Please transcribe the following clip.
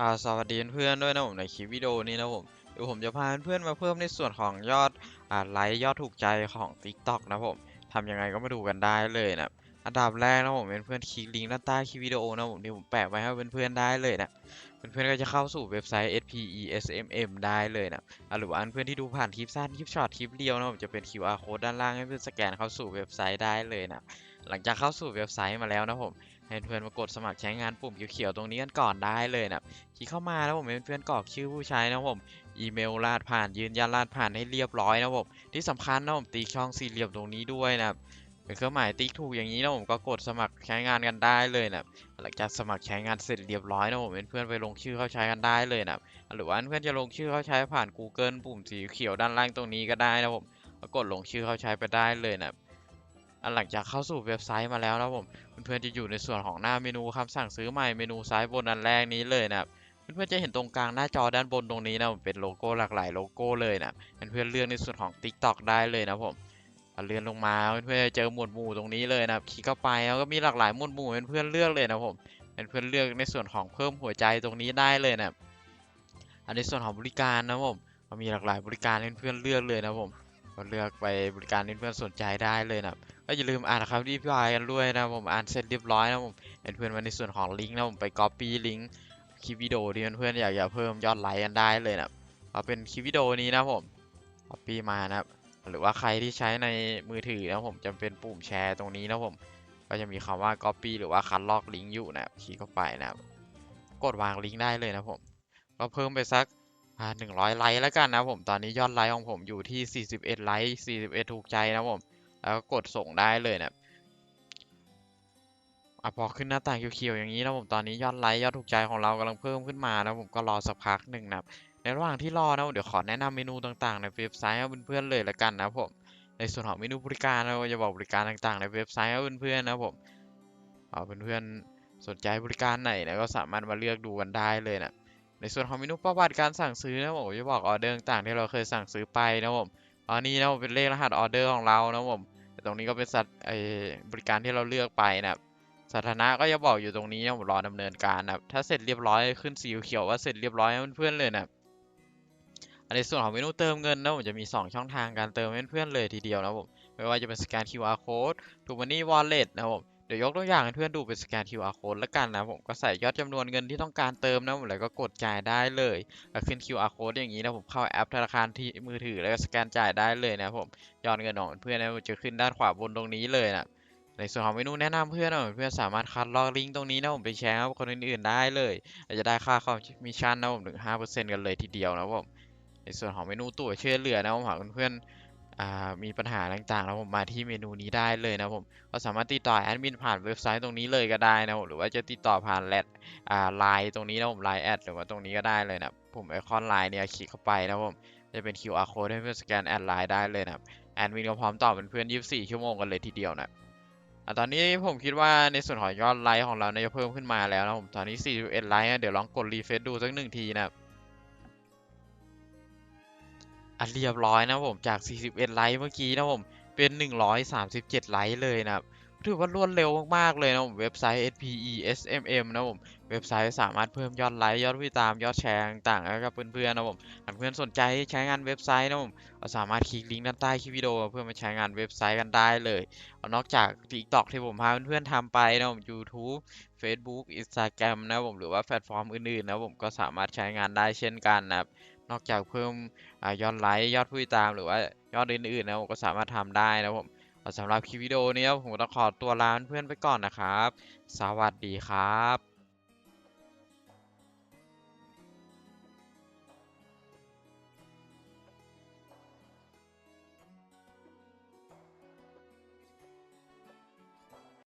อ่าสวัสดีเพื่อนด้วยนะผมในคลิปวิดีโอนี้นะผมเดี๋ยวผมจะพาเพื่อนมาเพิ่มในส่วนของยอดอ่าไลค์ยอดถูกใจของ TikTok นะผมทำยังไงก็มาดูกันได้เลยนะอันดับแรกนะผมเป็นเพื่อนคลิกลิงก์ด้านใต้คลิปวิดีโอนะผมที่ผมแปะไว้ให้เพื่อนๆได้เลยนะเพื่อนๆก็จะเข้าสู่เว็บไซต์ SPESMM ได้เลยนะอะหรือว่าอันเพื่อนที่ดูผ่านคลิปสั้นคลิปช็อตคลิปเดียวนะผมจะเป็น QR code ด้านล่างให้เพื่อนสแกนเข้าสู่เว็บไซต์ได้เลยนะ หลังจากเข้าสู่เว็บไซต์มาแล้วนะผมให้เพื่อนมากดสมัครใช้งานปุ่มเขียวๆตรงนี้กันก่อนได้เลยนะคลิกเข้ามาแล้วผมเป็นเพื่อนกรอกชื่อผู้ใช้นะผมอีเมลรหัสผ่านยืนยันรหัสผ่านให้เรียบร้อยนะผมที่สำคัญนะผมตีช่องสี่เหลี่ยมตรงนี้ด้วยนะครับเป็นเครื่องหมายติ๊กถูกอย่างนี้นะผมก็กดสมัครใช้งานกันได้เลยนะหลังจากสมัครใช้งานเสร็จเรียบร้อยนะผมเป็นเพื่อนไปลงชื่อเข้าใช้กันได้เลยนะหรือว่าเพื่อนจะลงชื่อเข้าใช้ผ่าน Google ปุ่มสีเขียวด้านล่างตรงนี้ก็ได้นะผมก็กดลงชื่อเข้าใช้ไปได้เลยนะ อันหลังจากเข้าสู่เว็บไซต์มาแล้วนะผมเพื่อนๆจะอยู่ในส่วนของหน้าเมนูคำสั่งซื้อใหม่เมนูซ้ายบนอันแรกนี้เลยนะครับเพื่อนๆจะเห็นตรงกลางหน้าจอด้านบนตรงนี้นะผมเป็นโลโก้หลากหลายโลโก้เลยนะเพื่อนๆเลือกในส่วนของ TikTok ได้เลยนะผมเลื่อนลงมาเพื่อนๆจะเจอหมวดหมู่ตรงนี้เลยนะคลิกเข้าไปแล้วก็มีหลากหลายหมวดหมู่เพื่อนๆเลือกเลยนะผมเพื่อนๆเลือกในส่วนของเพิ่มหัวใจตรงนี้ได้เลยนะอันในส่วนของบริการนะผมมีหลากหลายบริการเพื่อนๆเลือกเลยนะผมก็เลือกไปบริการที่เพื่อนๆสนใจได้เลยนะ ก็อย่าลืมอ่านนะครับที่พี่ายกันด้วยนะผมอ่านเสร็จเรียบร้อยนะผมเห็นเพื่อนมาในส่วนของลิงก์นะผมไป copy ลิงก์คลิปวิดีโอที่เพื่อนๆอยากจะเพิ่มยอดไลค์กันได้เลยนะเอาเป็นคลิปวิดีโอนี้นะผม copy มานะครับหรือว่าใครที่ใช้ในมือถือนะผมจะเป็นปุ่มแชร์ตรงนี้นะผมก็จะมีคำว่า copy หรือว่าคัดลอกลิงก์อยู่นะคลิกเข้าไปนะครับกดวางลิงก์ได้เลยนะผมก็เพิ่มไปสักหนึ่งร้อยไลค์แล้วกันนะผมตอนนี้ยอดไลค์ของผมอยู่ที่ 41 ไลค์ 41 ถูกใจนะผม แล้วก็กดส่งได้เลยนะอะพอขึ้นหน้าต่างเขียวๆอย่างนี้นะผมตอนนี้ยอดไลค์ยอดถูกใจของเรากำลังเพิ่มขึ้นมานะผมก็รอสักพักหนึ่งนะครับในระหว่างที่รอนะผมเดี๋ยวขอแนะนำเมนูต่างๆ ในเว็บไซต์ให้เพื่อนๆเลยละกันนะผมในส่วนของเมนูบริการเราจะบอกบริการต่างๆ ในเว็บไซต์ให้เพื่อนๆนะผมเอาเพื่อนๆสนใจบริการไหนนะก็สามารถมาเลือกดูกันได้เลยนะในส่วนของเมนูประวัติการสั่งซื้อนะผมจะบอกออเดอร์ต่างๆที่เราเคยสั่งซื้อไปนะผมตอนนี้นะผมเป็นเลขรหัสออเดอร์ของเรานะผม ตรงนี้ก็เป็นสัตว์ไอบริการที่เราเลือกไปนะครับสถานะก็จะบอกอยู่ตรงนี้นะผมรอดำเนินการนะครับถ้าเสร็จเรียบร้อยขึ้นสีเขียวว่าเสร็จเรียบร้อยเพื่อนๆเลยนะครับอันในส่วนของเมนูเติมเงินนะผมจะมี 2 ช่องทางการเติมเพื่อนๆเลยทีเดียวนะผมไม่ว่าจะเป็นสแกน QR code ถูกมันนี่วอลเล็ตนะผม ดี๋ยวยกตัวอย่างให้เพื่อนดูเป็นสแกน QR code แล้วกันนะผมก็ใส่ยอดจำนวนเงินที่ต้องการเติมนะผมแล้วก็กดจ่ายได้เลยก็ขึ้น QR code อย่างนี้นะผมเข้าแอปธนาคารที่มือถือแล้วก็สแกนจ่ายได้เลยนะผมยอดเงินของเพื่อนนะจะขึ้นด้านขวาบนตรงนี้เลยนะในส่วนของเมนูแนะนำเพื่อนนะเพื่อนสามารถคัดลอกลิงก์ตรงนี้นะผมไปแชร์กับคนอื่นๆได้เลยอาจจะได้ค่าคอมมิชชั่นนะผมถึง5%กันเลยทีเดียวนะผมในส่วนของเมนูตัวช่วยเหลือนะผมหากเพื่อน มีปัญหาต่างๆแล้วผมมาที่เมนูนี้ได้เลยนะผมก็สามารถติดต่อแอดมินผ่านเว็บไซต์ตรงนี้เลยก็ได้นะผมหรือว่าจะติดต่อผ่านแลดไลน์ตรงนี้นะผมไลน์แอดหรือว่าตรงนี้ก็ได้เลยนะผมไอคอนไลน์เนี่ยคลิกเข้าไปนะผมจะเป็น QR code ให้เพื่อนสแกนแอดไลน์ได้เลยนะแอดมินก็พร้อมตอบเป็นเพื่อน 24 ชั่วโมงกันเลยทีเดียวนะตอนนี้ผมคิดว่าในส่วนของยอดไลค์ของเราเนี่ยจะเพิ่มขึ้นมาแล้วนะผมตอนนี้41ไลค์เดี๋ยวลองกดรีเฟซดูสักหนึ่งทีนะครับ อะเรียบร้อยนะผมจาก 41 ไลค์เมื่อกี้นะผมเป็น 137 ไลค์เลยนะครับถือว่ารวดเร็วมาก ๆ เลยนะผมเว็บไซต์ SPESMM นะผมเว็บไซต์สามารถเพิ่มยอดไลค์ยอดผู้ติตามยอดแชร์ต่างๆให้กับเพื่อนๆนะผมหากเพื่อนสนใจใช้งานเว็บไซต์นะผมก็สามารถคลิกลิงก์ด้านใต้คลิปวิดีโอเพื่อมาใช้งานเว็บไซต์กันได้เลยนอกจาก TikTok ที่ผมพาเพื่อนๆทำไปนะผม YouTube Facebook Instagram นะผมหรือว่าแพลตฟอร์มอื่นๆนะผมก็สามารถใช้งานได้เช่นกันนะครับ นอกจากเพิ่มอยอดไลค์ยอดผู้ติดตามหรือว่ายอดอื่นๆนะผมก็สามารถทำได้นะผมสำหรับคลิปวิดีโอนี้ผมต้องขอตัวลาเพื่อนไปก่อนนะครับ สวัสดีครับ